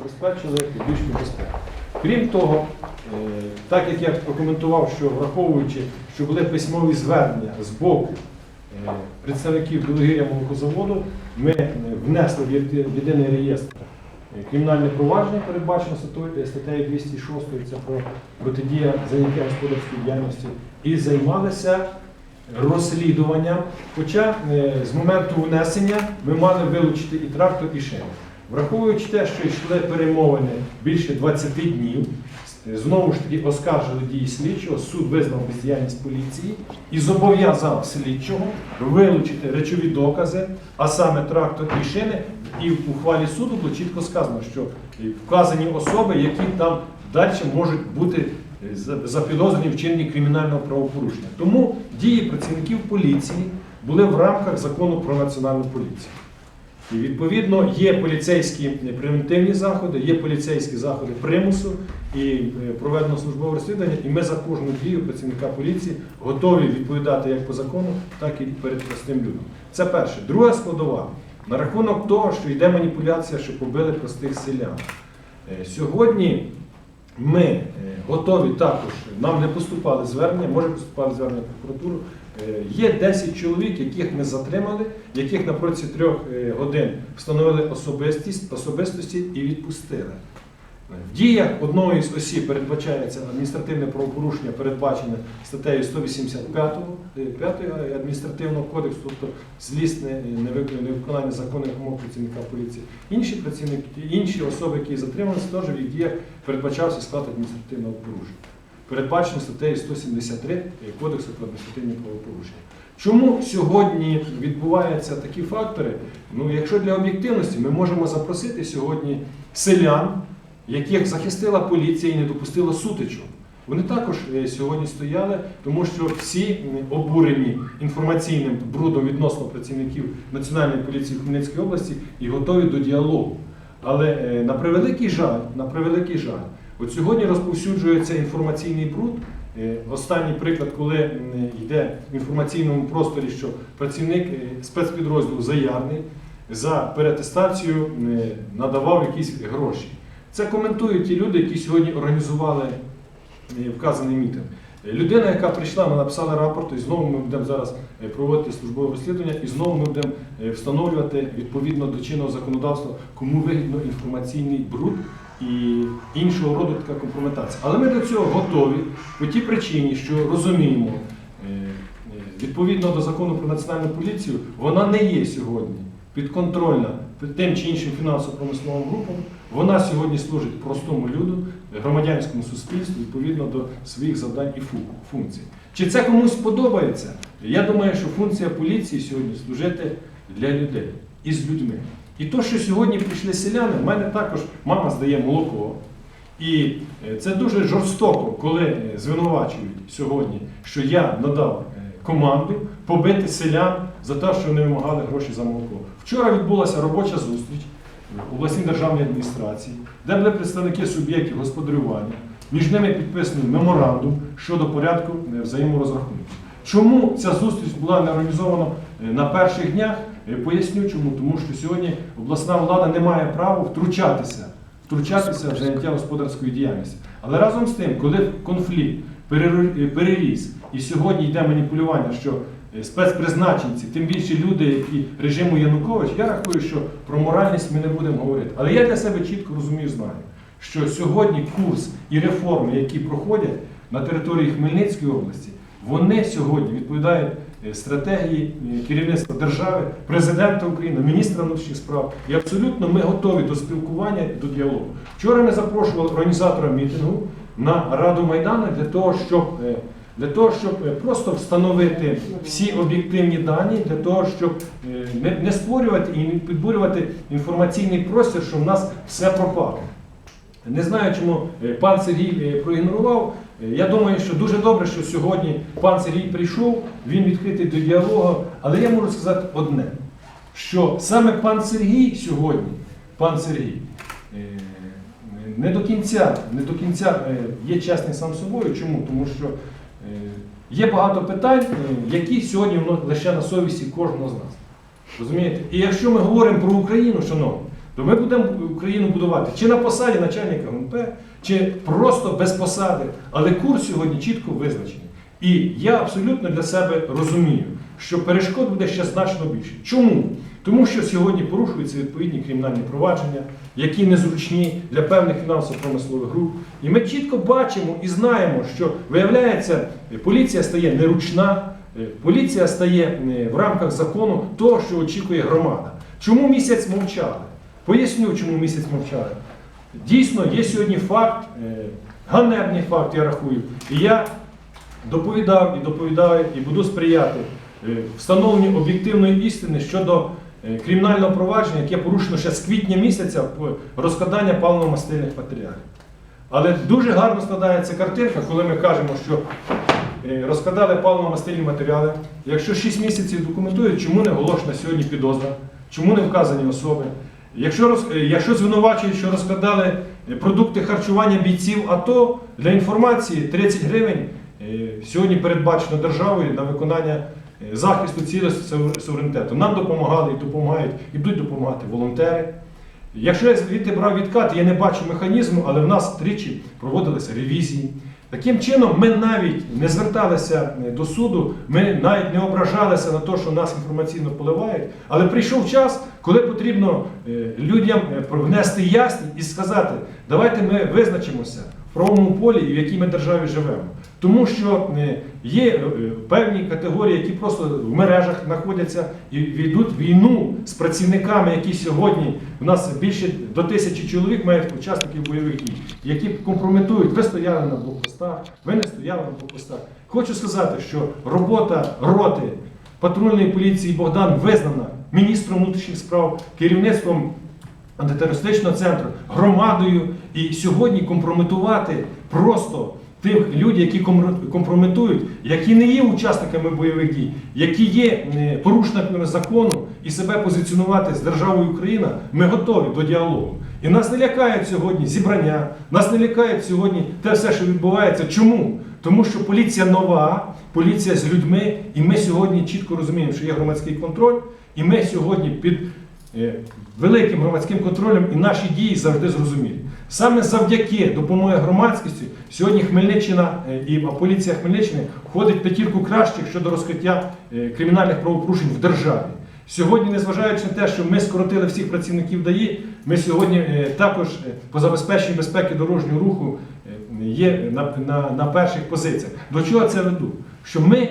забезпечили більш безпеку. Крім того, е, так як я прокоментував, що враховуючи, що були письмові звернення з боку е, представників Білогір'я молокозаводу, ми е, внесли в єдиний реєстр кримінальне провадження, передбачено статтею 206, це про протидія заняття господарської діяльності, і займалися розслідуванням. Хоча з моменту внесення ми мали вилучити і трактор, і шину. Враховуючи те, що йшли перемовини більше 20 днів, знову ж таки оскаржили дії слідчого, суд визнав бездіяльність поліції і зобов'язав слідчого вилучити речові докази, а саме трактор і шини. І в ухвалі суду було чітко сказано, що вказані особи, які там далі можуть бути е, за- запідозрені в чиненні кримінального правопорушення. Тому дії працівників поліції були в рамках закону про національну поліцію. І відповідно є поліцейські превентивні заходи, є поліцейські заходи примусу і е, проведено службове розслідування. І ми за кожну дію працівника поліції готові відповідати як по закону, так і перед простим людям. Це перше. Друга складова на рахунок того, що йде маніпуляція, що побили простих селян. Е, Сьогодні ми е, готові також, нам не поступали звернення, може поступали звернення прокуратуру. Е, Є 10 чоловік, яких ми затримали, яких на протязі трьох е, годин встановили особистість, особистості і відпустили. В діях одного із осіб передбачається адміністративне правопорушення, передбачене статтею 185 е, 5 адміністративного кодексу, тобто злісне невик- невиконання законних вимог працівника поліції. Інші працівники, інші особи, які затрималися, теж в їх діях передбачався склад адміністративного порушення. Передбачено статтею 173 Кодексу про адміністративні правопорушення. Чому сьогодні відбуваються такі фактори? Ну, якщо для об'єктивності, ми можемо запросити сьогодні селян, яких захистила поліція і не допустила сутичок. Вони також е, сьогодні стояли, тому що всі обурені інформаційним брудом відносно працівників Національної поліції Хмельницької області і готові до діалогу. Але е, на превеликий жаль, на превеликий жаль, от сьогодні розповсюджується інформаційний бруд. Е, Останній приклад, коли йде в інформаційному просторі, що працівник е, спецпідрозділу Заярний за перетестацію е, надавав якісь гроші. Це коментують ті люди, які сьогодні організували вказаний мітинг. Людина, яка прийшла, ми написали рапорт, і знову ми будемо зараз проводити службове розслідування, і знову ми будемо встановлювати відповідно до чинного законодавства, кому вигідно інформаційний бруд і іншого роду така компрометація. Але ми до цього готові по тій причині, що розуміємо, е, е, відповідно до закону про національну поліцію, вона не є сьогодні підконтрольна тим чи іншим фінансово-промисловим групам. Вона сьогодні служить простому люду, громадянському суспільству відповідно до своїх завдань і функцій. Чи це комусь подобається? Я думаю, що функція поліції сьогодні служити для людей і з людьми. І то, що сьогодні прийшли селяни, в мене також мама здає молоко. І е, це дуже жорстоко, коли е, звинувачують сьогодні, що я надав е, команду побити селян за те, що вони вимагали гроші за молоко. Вчора відбулася робоча зустріч обласній державній адміністрації, де були представники суб'єктів господарювання. Між ними підписаний меморандум щодо порядку взаєморозрахунку. Чому ця зустріч була не організована на перших днях? Поясню чому. Тому що сьогодні обласна влада не має права втручатися, втручатися в заняття господарської діяльності. Але разом з тим, коли конфлікт переріс і сьогодні йде маніпулювання, що е, спецпризначенці, тим більше люди, які режиму Янукович, я рахую, що про моральність ми не будемо говорити. Але я для себе чітко розумію, знаю, що сьогодні курс і реформи, які проходять на території Хмельницької області, вони сьогодні відповідають стратегії е, керівництва держави, президента України, міністра внутрішніх справ. І абсолютно ми готові до спілкування до діалогу. Вчора ми запрошували організатора мітингу на Раду Майдану для того, щоб е, для того, щоб е, просто встановити всі об'єктивні дані, для того, щоб е, не, створювати і не підбурювати інформаційний простір, що в нас все пропало. Не знаю, чому е, пан Сергій е, проігнорував. Я думаю, що дуже добре, що сьогодні пан Сергій прийшов, він відкритий до діалогу. Але я можу сказати одне: що саме пан Сергій сьогодні, пан Сергій, е, не до кінця, не до кінця е, є чесний сам собою. Чому? Тому що е, є багато питань, які сьогодні лише на совісті кожного з нас. Розумієте? І якщо ми говоримо про Україну, шановні, то ми будемо Україну будувати чи на посаді начальника ГУНП, чи просто без посади. Але курс сьогодні чітко визначений. І я абсолютно для себе розумію, що перешкод буде ще значно більше. Чому? Тому що сьогодні порушуються відповідні кримінальні провадження, які незручні для певних фінансово-промислових груп. І ми чітко бачимо і знаємо, що виявляється, поліція стає неручна, е, поліція стає в рамках закону того, що очікує громада. Чому місяць мовчали? Поясню, чому місяць мовчали. Дійсно, є сьогодні факт, е, ганебний факт, я рахую. І я доповідав і доповідаю, і буду сприяти е, встановленню об'єктивної істини щодо е, кримінального провадження, яке порушено ще з квітня місяця розкладання паливно-мастильних матеріалів. Але дуже гарно складається картинка, коли ми кажемо, що розкладали паливно-мастильні матеріали. Якщо 6 місяців документують, чому не оголошена сьогодні підозра, чому не вказані особи. Якщо, роз, е, якщо звинувачують, що розкладали е, продукти харчування бійців АТО, для інформації 30 гривень е, сьогодні передбачено державою на виконання захисту цілісності суверенітету. Нам допомагали і допомагають, і будуть допомагати волонтери. Якщо я звідти брав відкат, я не бачу механізму, але в нас тричі проводилися ревізії. Таким чином, ми навіть не зверталися е, до суду, ми навіть не ображалися на те, що нас інформаційно поливають. Але прийшов час, коли потрібно е, людям е, внести ясність і сказати, давайте ми визначимося правовому полі і в якій ми державі живемо. Тому що е, є е, певні категорії, які просто в мережах знаходяться і ведуть війну з працівниками, які сьогодні у нас більше до тисячі чоловік мають учасників бойових дій, які компрометують. Ви стояли на блокпостах, ви не стояли на блокпостах. Хочу сказати, що робота роти патрульної поліції Богдан визнана міністром внутрішніх справ, керівництвом антитерористичного центру, громадою і сьогодні компрометувати просто тих людей, які компрометують, які не є учасниками бойових дій, які є е, порушниками закону і себе позиціонувати з державою Україна, ми готові до діалогу. І нас не лякають сьогодні зібрання, нас не лякають сьогодні те все, що відбувається. Чому? Тому що поліція нова, поліція з людьми, і ми сьогодні чітко розуміємо, що є громадський контроль, і ми сьогодні під великим громадським контролем і наші дії завжди зрозумілі. Саме завдяки допомоги громадськості сьогодні Хмельниччина е, і поліція Хмельниччини входить в п'ятірку кращих щодо розкриття е, кримінальних правопорушень в державі. Сьогодні, незважаючи на те, що ми скоротили всіх працівників ДАІ, ми сьогодні е, також е, по забезпеченню безпеки дорожнього руху е, є на, на, на перших позиціях. До чого це веду? Що ми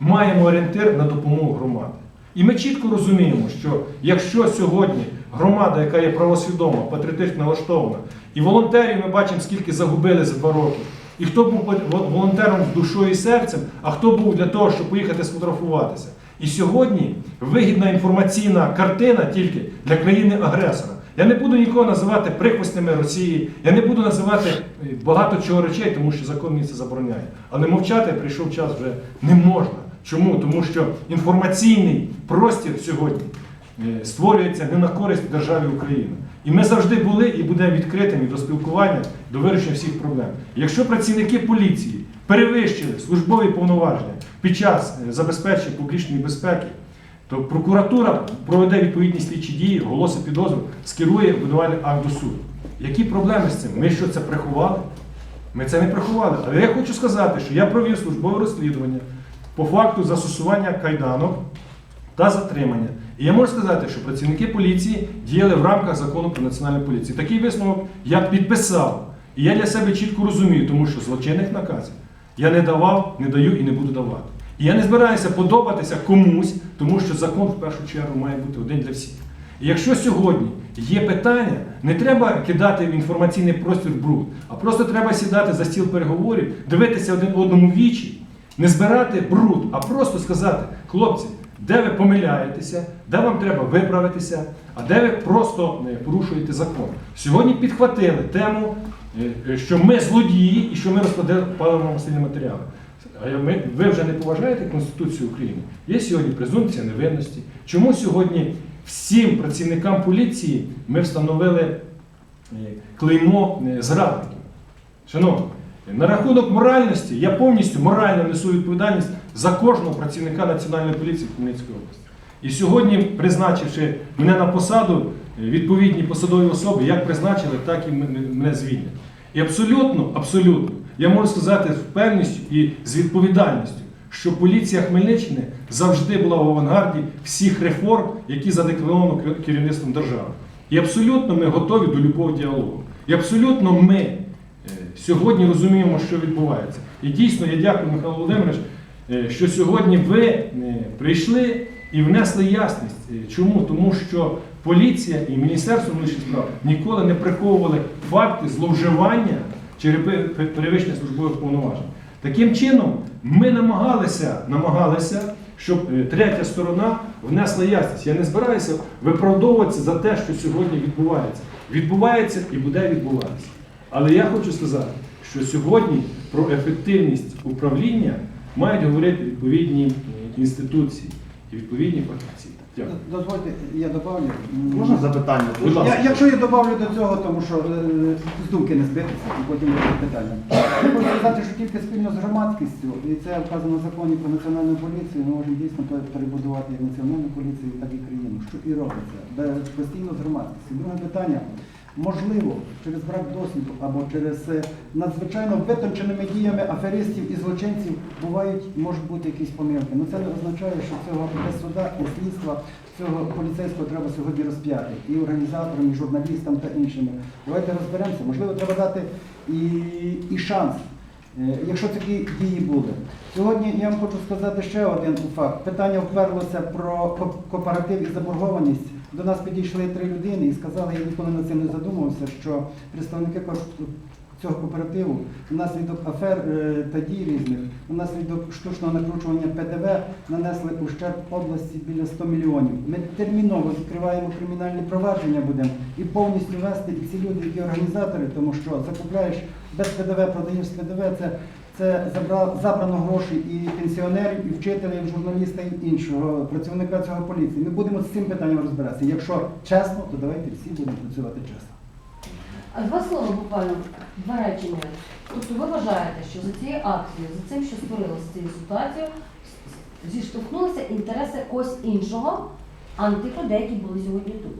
маємо орієнтир на допомогу громади. І ми чітко розуміємо, що якщо сьогодні громада, яка є правосвідома, патріотично налаштована, і волонтерів ми бачимо, скільки загубили за два роки, і хто був вол- волонтером з душою і серцем, а хто був для того, щоб поїхати сфотографуватися. І сьогодні вигідна інформаційна картина тільки для країни-агресора. Я не буду нікого називати прихвостнями Росії, я не буду називати е, багато чого речей, тому що закон мені це забороняє. Але мовчати прийшов час вже не можна. Чому? Тому що інформаційний простір сьогодні е, створюється не на користь державі Україна. І ми завжди були і будемо відкритими до спілкування, до вирішення всіх проблем. Якщо працівники поліції перевищили службові повноваження під час е, забезпечення публічної безпеки, то прокуратура проведе відповідні слідчі дії, оголосить підозру, скерує обвинувальний акт до суду. Які проблеми з цим? Ми що це приховали? Ми це не приховали. Але я хочу сказати, що я провів службове розслідування по факту застосування кайданок та затримання. І я можу сказати, що працівники поліції діяли в рамках закону про національну поліцію. Такий висновок я підписав. І я для себе чітко розумію, тому що злочинних наказів я не давав, не даю і не буду давати. І я не збираюся подобатися комусь, тому що закон в першу чергу має бути один для всіх. І якщо сьогодні є питання, не треба кидати в інформаційний простір бруд, а просто треба сідати за стіл переговорів, дивитися один одному вічі, не збирати бруд, а просто сказати, хлопці, де ви помиляєтеся, де вам треба виправитися, а де ви просто е, порушуєте закон. Сьогодні підхватили тему, е, е, що ми злодії і що ми розкладали паливно-мастильні матеріали. А ми- ви вже не поважаєте Конституцію України? Є сьогодні презумпція невинності. Чому сьогодні всім працівникам поліції ми встановили клеймо зрадників? Шановні, на рахунок моральності я повністю морально несу відповідальність за кожного працівника Національної поліції в Хмельницькій області. І сьогодні, призначивши мене на посаду, відповідні посадові особи як призначили, так і мене звільнять. І абсолютно, абсолютно, я можу сказати з впевненістю і з відповідальністю, що поліція Хмельниччини завжди була в авангарді всіх реформ, які задекларовано керівництвом держави. І абсолютно ми готові до любого діалогу. І абсолютно ми сьогодні розуміємо, що відбувається. І дійсно я дякую, Михайло Володимирович, е, що сьогодні ви е, прийшли і внесли ясність. Е, Чому? Тому що поліція і Міністерство внутрішніх справ ніколи не приховували факти зловживання пе- перевищення службових повноважень. Таким чином, ми намагалися, намагалися, щоб третя сторона внесла ясність. Я не збираюся виправдовуватися за те, що сьогодні відбувається. Відбувається і буде відбуватися. Але я хочу сказати, що сьогодні про ефективність управління мають говорити відповідні е, інституції і відповідні фахівці. Дякую. Дозвольте, я добавлю. Можна запитання? Будь ласка. Я, якщо я добавлю до цього, тому що е, з думки не збитися, і потім буде питання. Я хочу сказати, що тільки спільно з громадськістю, і це вказано в законі про національну поліцію, ми можемо дійсно перебудувати як національну поліцію, так і країну, що і робиться, Без- постійно з громадськістю. Друге питання. Можливо, через брак досвіду або через е, надзвичайно витонченими діями аферистів і злочинців бувають, можуть бути якісь помилки. Ну це не означає, що цього без суда і слідства цього поліцейського треба сьогодні розп'яти і організаторам, і журналістам та іншими. Давайте розберемося. Можливо, треба дати і, і шанс. Е, Якщо такі дії були. Сьогодні я вам хочу сказати ще один факт. Питання вперлося про кооператив і заборгованість. До нас підійшли три людини і сказали, я ніколи над цим не задумувався, що представники цього кооперативу внаслідок афер е, та дій різних, внаслідок штучного накручування ПДВ нанесли ущерб області біля 100 мільйонів. Ми терміново закриваємо кримінальні провадження будемо і повністю вести і ці люди, які організатори, тому що закупляєш без ПДВ, продаєш з ПДВ, це, це забрано гроші і пенсіонерів, і вчителя, і журналіста, і іншого працівника цього поліції. Ми будемо з цим питанням розбиратися. Якщо чесно, то давайте всі будемо працювати чесно. А Два слова буквально, два речення. Тобто ви вважаєте, що за цією акцією, за цим, що створилося цією ситуацією, зіштовхнулися інтереси когось іншого, а не тих людей, були сьогодні тут.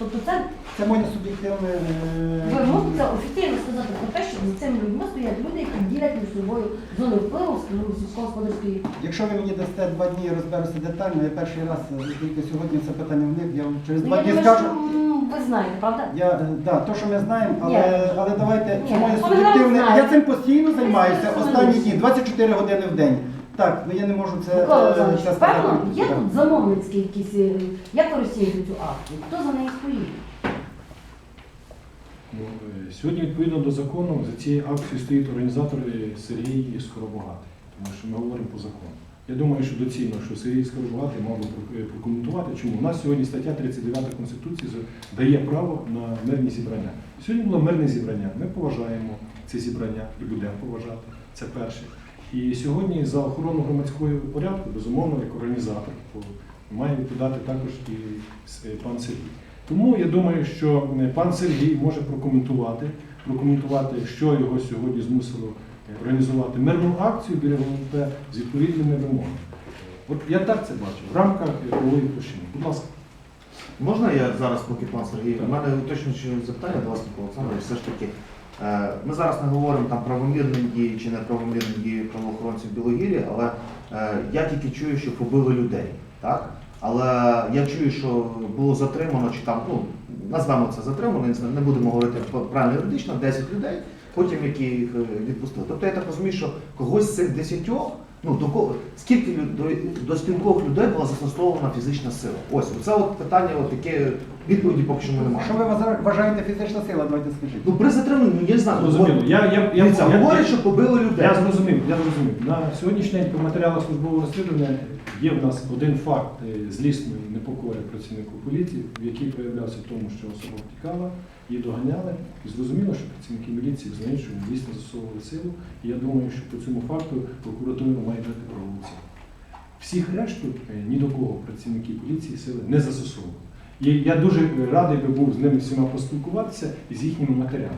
Тобто це Це моє суб'єктивне. е, ви можете офіційно сказати про те, що за цими людьми стоять люди, які ділять між собою зони впливу скажімо, сільськогосподарської. Якщо ви мені дасте два дні, я розберуся детально. Я перший раз е, тільки сьогодні це питання вник. Я вам через Ну, два я дні думаю, скажу. що м, ви знаєте, правда? Я е, да, то, що ми знаємо, але, Ні. але давайте Ні, це моє суб'єктивне. Я цим постійно займаюся останні дні, 24 години в день. Так, ну я не можу це. Микола е, сказати. певно, є тут замовницькі якісь, е, як ви цю акцію? Хто за нею стоїть? Ну, е, Сьогодні, відповідно до закону, за цією акцією стоїть організатор е, Сергій Скоробогатий, тому що ми говоримо по закону. Я думаю, що доцільно, що Сергій Скоробогатий мав би про- е, прокоментувати, чому у нас сьогодні стаття 39 Конституції дає право на мирні зібрання. Сьогодні було мирне зібрання. Ми поважаємо це зібрання і будемо поважати. Це перше. І сьогодні за охорону громадського порядку, безумовно, як організатор, має відповідати також і е, пан Сергій. Тому я думаю, що е, пан Сергій може прокоментувати, прокоментувати, що його сьогодні змусило е, організувати мирну акцію біля ВНП з відповідними вимогами. От я так це бачу в рамках правової площини. Будь ласка. Можна я зараз, поки пан Сергій, у мене уточнююче запитання до вас, Олександрович, все ж таки. Е, Ми зараз не говоримо там правомірні дії чи неправомірні дії правоохоронців Білогір'я, але е, я тільки чую, що побили людей. Так? Але я чую, що було затримано, чи там, ну, назвемо це затримано, не будемо говорити правильно юридично, 10 людей, потім які їх е, відпустили. Тобто я так розумію, що когось з цих десятьох, ну до кого скільки до, до скількох людей була застосована фізична сила? Ось це от питання, от таке відповіді поки що ми немає. Що ви вважаєте фізична сила, давайте скажіть. Ну при затриманні, ну я не знаю, Зрозуміло. от, Я, я, я, я- говорять, я- що побили людей. Я зрозумів, я зрозумів. На сьогоднішній день по матеріалах службового розслідування є в нас один факт е, злісної непокори працівнику поліції, який проявлявся в тому, що особа втікала, її доганяли. І зрозуміло, що працівники міліції знають, що дійсно застосовували силу. І я думаю, що по цьому факту прокуратура має дати оцінку. Всіх решту е, ні до кого працівники поліції сили не застосовували. І я дуже радий би був з ними всіма поспілкуватися і з їхніми матеріалами.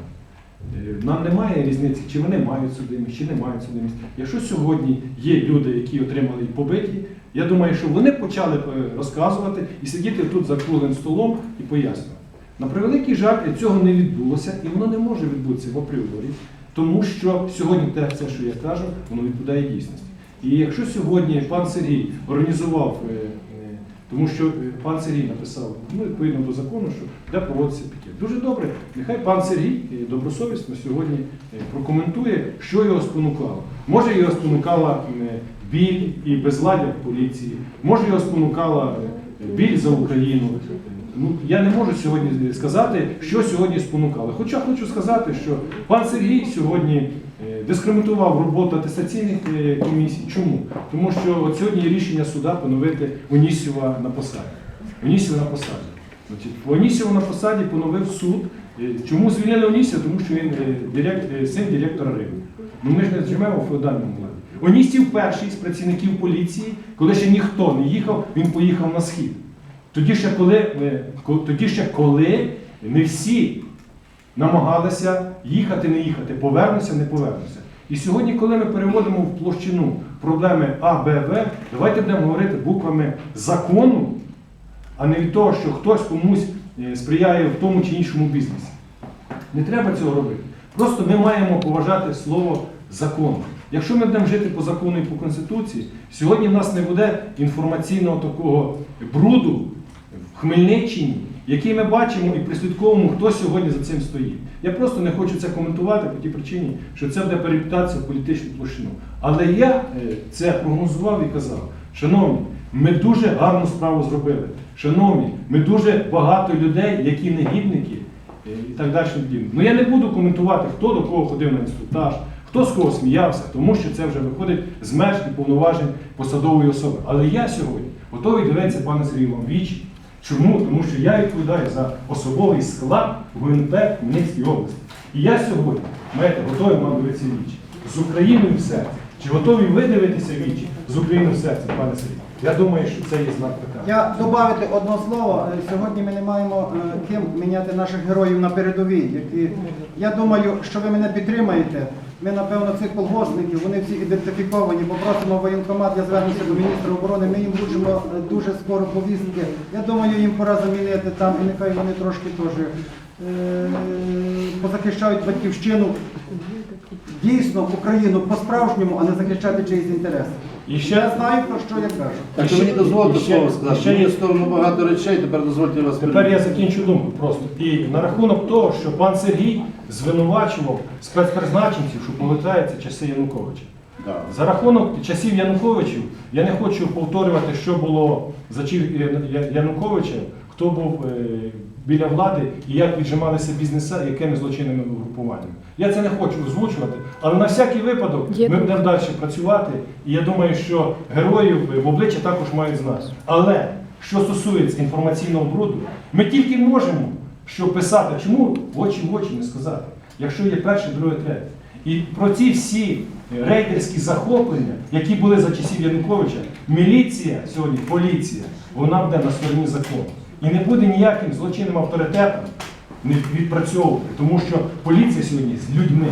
Е, Нам немає різниці, чи вони мають судимість, чи не мають судимість. Якщо сьогодні є люди, які отримали побиті, я думаю, що вони почали е, розказувати і сидіти тут за круглим столом і пояснювати. На превеликий жаль, цього не відбулося, і воно не може відбутися в апріорі, тому що сьогодні те, все, що я кажу, воно відповідає дійсності. І якщо сьогодні пан Сергій організував, е, е, тому що е, пан Сергій написав ну, відповідно до закону, що де проводиться пікет. Дуже добре, нехай пан Сергій е, добросовісно сьогодні е, прокоментує, що його спонукало. Може його спонукала е, біль і безладдя в поліції, може його спонукала біль за Україну. Ну, я не можу сьогодні сказати, що сьогодні спонукало. Хоча хочу сказати, що пан Сергій сьогодні е, дискримінував роботу атестаційних е, комісій. Чому? Тому що от сьогодні є рішення суда поновити Онісєва на посаді. Онісєва на посаді. Онісєва на посаді поновив суд. Е, Чому звільнили Онісєва? Тому що він директ, син директора Риму. Ну ми ж не живемо в феодальному владі. Онісів перший з працівників поліції, коли ще ніхто не їхав, він поїхав на схід. Тоді ще коли, тоді ще коли не всі намагалися їхати, не їхати, повернуся, не повернуся. І сьогодні, коли ми переводимо в площину проблеми А, Б, В, давайте будемо говорити буквами закону, а не від того, що хтось комусь е, сприяє в тому чи іншому бізнесі. Не треба цього робити. Просто ми маємо поважати слово закону. Якщо ми будемо жити по закону і по Конституції, сьогодні в нас не буде інформаційного такого бруду в Хмельниччині, який ми бачимо і прислідковуємо, хто сьогодні за цим стоїть. Я просто не хочу це коментувати по тій причині, що це буде перевітатися в політичну площину. Але я е, це прогнозував і казав, шановні, ми дуже гарну справу зробили. Шановні, ми дуже багато людей, які негідники е, і так далі. Ну я не буду коментувати, хто до кого ходив на інструктаж, хто з кого сміявся, тому що це вже виходить з меж і повноважень посадової особи. Але я сьогодні готовий дивитися, пане Сергію, вам вічі. Чому? Тому що я відповідаю за особовий склад ГУНП Хмельницької області. І я сьогодні, знаєте, готовий вам дивитися вічі. З Україною в серці. Чи готові ви дивитися вічі з Україною в серці, пане Сергію? Я думаю, що це є знак питання. Я додати одне слово. Е, Сьогодні ми не маємо е, ким міняти наших героїв на передовій. Які я думаю, що ви мене підтримаєте. Ми, напевно, цих колгоспників, вони всі ідентифіковані. Попросимо воєнкомат, я звернуся до міністра оборони. Ми їм вручимо дуже скоро повістки. Я думаю, їм пора замінити там, і нехай вони трошки теж е, позахищають батьківщину. Дійсно, Україну по-справжньому, а не захищати чиїсь інтереси. І Я ще знаю, про що я кажу. Так що мені дозвольте слово сказати. ще є- сторону багато речей, тепер дозвольте вас Тепер я закінчу думку просто. І на рахунок того, що пан Сергій звинувачував спецпризначенців, що повертаються часи Януковича. Да. За рахунок часів Януковичів я не хочу повторювати, що було за часів Януковича, хто був е, біля влади і як віджималися бізнеса, якими злочинними групуваннями. Я це не хочу озвучувати, але на всякий випадок ми будемо далі працювати. І я думаю, що героїв в обличчя також мають знати. Але що стосується інформаційного бруду, ми тільки можемо що писати, чому в очі в очі не сказати, якщо є перше, друге, третє. І про ці всі рейдерські захоплення, які були за часів Януковича, міліція сьогодні, поліція, вона буде на стороні закону. І не буде ніяким злочинним авторитетом не відпрацьовувати, тому що поліція сьогодні з людьми.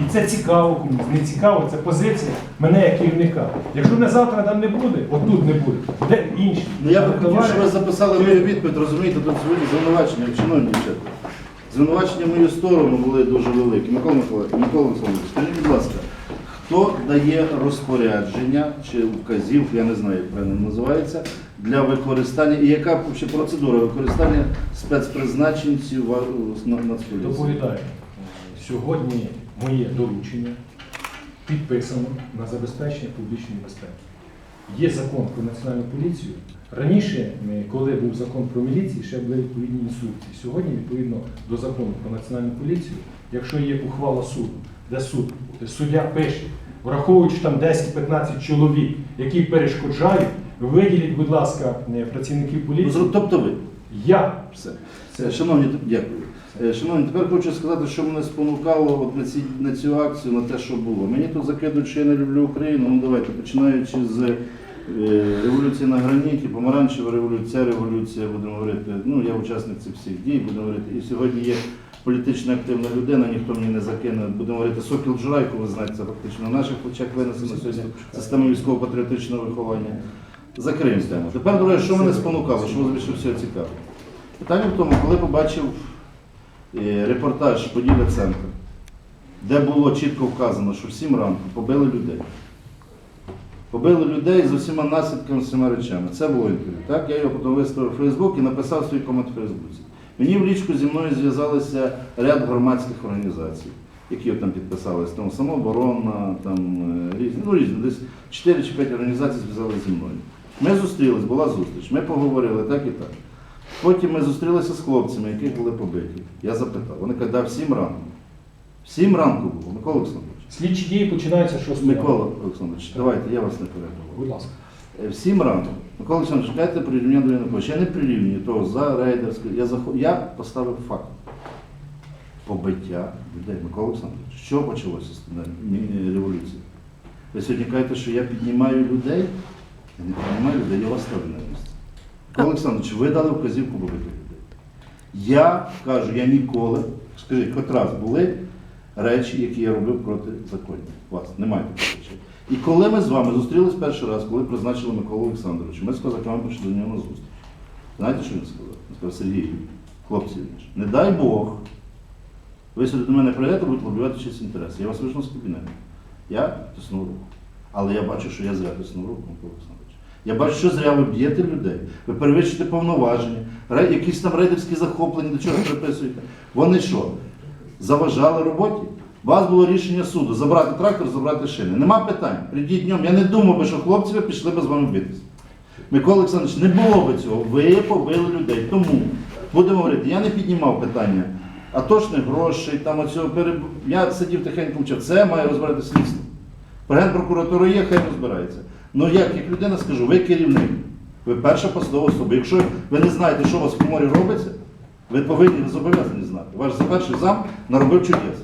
І це цікаво комусь, не цікаво, це позиція мене як керівника. Якщо мене завтра там не буде, отут не буде, де інші. Ну я б хотів, щоб ви записали мою відповідь, розумієте, тут сьогодні звинувачення, чиновні дівчата. Звинувачення в мою сторону були дуже великі. Микола Миколаївич, Микола Олександрович, скажіть, будь ласка, хто дає розпорядження чи вказівку, я не знаю, як правильно називається, для використання і яка ще процедура використання спецпризначенців на- Нацполіції? Доповідаю. Сьогодні моє доручення підписано на забезпечення публічної безпеки. Є закон про національну поліцію. Раніше, е, коли був закон про міліцію, ще були відповідні інструкції. Сьогодні, відповідно до закону про національну поліцію, якщо є ухвала суду, де суд, суддя пише, враховуючи там 10-15 чоловік, які перешкоджають, виділіть, будь ласка, е, працівників Ну, поліції. зро- Тобто ви. Я Все. Е, Шановні, дякую. Е, Шановні, тепер хочу сказати, що мене спонукало от на, ці, на цю акцію, на те, що було. Мені тут закидують, що я не люблю Україну. Ну давайте, починаючи з е, революції на граніті, помаранчева революція, революція, будемо говорити. Ну, я учасник цих всіх дій, будемо говорити. І сьогодні є політично активна людина, ніхто мені не закине. Будемо говорити, сокіл Джурайко, ви знаєте, це фактично на наших плечах винесено сьогодні система військово-патріотичного виховання. Закриємо тему. Тепер, друге, що мене спонукало, що більше всього цікавить? Питання в тому, коли побачив е, репортаж Поділля Центр, де було чітко вказано, що в 7 ранку побили людей. Побили людей з усіма наслідками, з всіма речами. Це було інтерв'ю. Так, я його потім виставив у Фейсбук і написав свій комент у Фейсбуці. Мені в лічку зі мною зв'язалися ряд громадських організацій, які там підписались, там самооборона, там е, різні, ну різні, десь 4 чи 5 організацій зв'язалися зі мною. Ми зустрілись, була зустріч, ми поговорили так і так. Потім ми зустрілися з хлопцями, які були побиті. Я запитав. Вони кажуть, да, в 7 ранку. В 7 ранку було, Микола Олександрович. Слідчі дії починаються 6 Микола Олександрович, давайте, я вас не перебував. Будь ласка. Е, В 7 ранку. Микола Олександрович, дайте прирівняння до Януковича. Я не прирівнюю того за рейдерське. Я, захо- я поставив факт. Побиття людей. Микола Олександрович, що почалося з ні- революції? Ви сьогодні кажете, що я піднімаю людей? Я не піднімаю людей, я вас ставлю на місце. Микола Олександрович, ви дали вказівку побити людей. Я кажу, я ніколи, скажіть, хоч раз були речі, які я робив проти законів. Вас немає таких речей. І коли ми з вами зустрілись перший раз, коли призначили Миколу Олександровича, ми з козаками пішли до нього на зустріч. Знаєте, що він сказав? Він сказав, Сергій, хлопці, не дай Бог, ви сюди до мене прийдете, будете лобіювати чиїсь інтереси. Я вас вижну з кабінету. Я тиснув руку. Але я бачу, що я зря тиснув руку, Микола Олександрович. Я бачу, що зря ви б'єте людей, ви перевищуєте повноваження, якісь там рейдерські захоплення, до чого приписуєте. Вони що? Заважали роботі? У вас було рішення суду забрати трактор, забрати шини. Нема питань. Прийдіть днем. Я не думав би, що хлопці пішли би з вами битися. Микола Олександрович, не було би цього. Ви побили людей. Тому будемо говорити, я не піднімав питання атошних грошей, там оцього переб... Я сидів тихенько мовчав. Це має розбирати слідство. Генпрокуратура є, хай розбирається. Ну як, як людина скажу, ви керівник, ви перша посадова особа. Якщо ви не знаєте, що у вас в коморі робиться, ви повинні ви зобов'язані знати. Ваш за перший зам наробив чудес.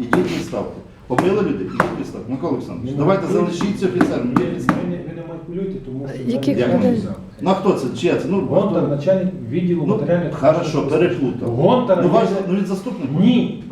Ідіть відставку. Побили людей, ідіть відставку. Микола Олександрович, давайте залишіться офіцером. Ви ідіть не, відставку. ви не- ви не маніпулюйте, тому що... Яких я- людей? я- Ну а хто це? Чия це? Ну, Гонтар, хто? начальник відділу ну матеріальних... хорошо, переплутав. Гонтар... Ну, ваш, ну він заступник. Ні.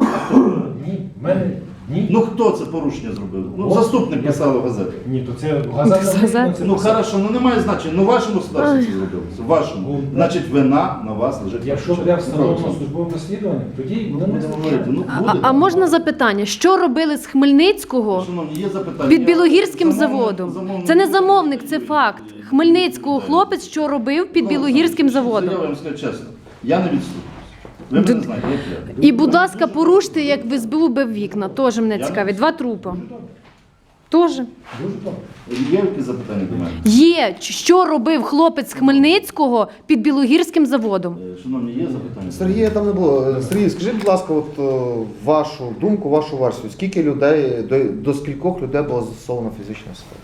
Ні. В мене... Ні. Ну хто це порушення зробив? Ну, Гон- заступник Я- писав в газеті. Ні, то це газета... Це Ну писав. хорошо, ну немає значення. Ну в вашому государстві це зробилося. В вашому. Ну, Значить, вина на вас лежить. Якщо буде встановлено Микола Олександрович, службовим розслідуванням, тоді ну, вони будемо говорити. Ну, А, буде. а можна запитання, що робили з Хмельницького Шановні, є запитання. під Білогірським замовник- заводом? замовник- Це не замовник, це факт. Хмельницького хлопець, що робив під Ну, Білогірським Я заводом. вам скажу чесно, я не відступлюсь. Ви мене Д- знаєте, як я. І, будь ласка, поруште, як в СБУ бив вікна. Теж мене Я цікавить. Два трупа. Теж. Дуже добре. Є якісь запитання до мене? Є. Що робив хлопець з Хмельницького під Білогірським заводом? Е, Шановні, є запитання? Сергія там не було. Е, Сергій, скажіть, будь ласка, от е, вашу думку, вашу версію. Скільки людей, до, до скількох людей була застосована фізична сила?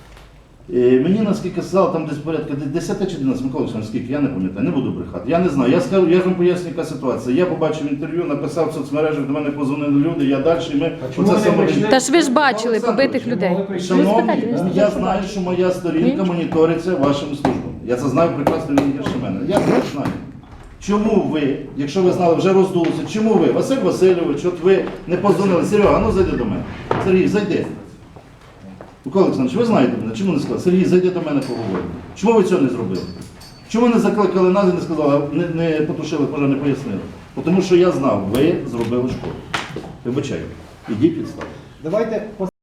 Е, Мені наскільки сказали, там десь порядка 10 чи 11, Микола Олександрович, скільки, я не пам'ятаю, не буду брехати. Я не знаю. Я скажу, я ж вам поясню, яка ситуація. Я побачив інтерв'ю, написав в соцмережах, до мене позвонили люди, я далі, і ми оце саме- Та ж ви ж бачили Олександрович, побитих людей. Ви Шановні, я знаю, що моя сторінка моніториться вашими службами. Я це знаю прекрасно він гірше мене. Я це знаю. Чому ви, якщо ви знали, вже роздулося, чому ви, Василь Васильович, от ви не позвонили, Серега, ну зайди до мене. Сергій, зайди. Микола Олександрович, ви знаєте мене, чому не сказали? Сергій, зайди до мене поговоримо. Чому ви цього не зробили? Чому не закликали нас і не сказали, не, не потушили пожар, не пояснили? Тому що я знав, ви зробили шкоду. Вибачаю. Ідіть відставку. Давайте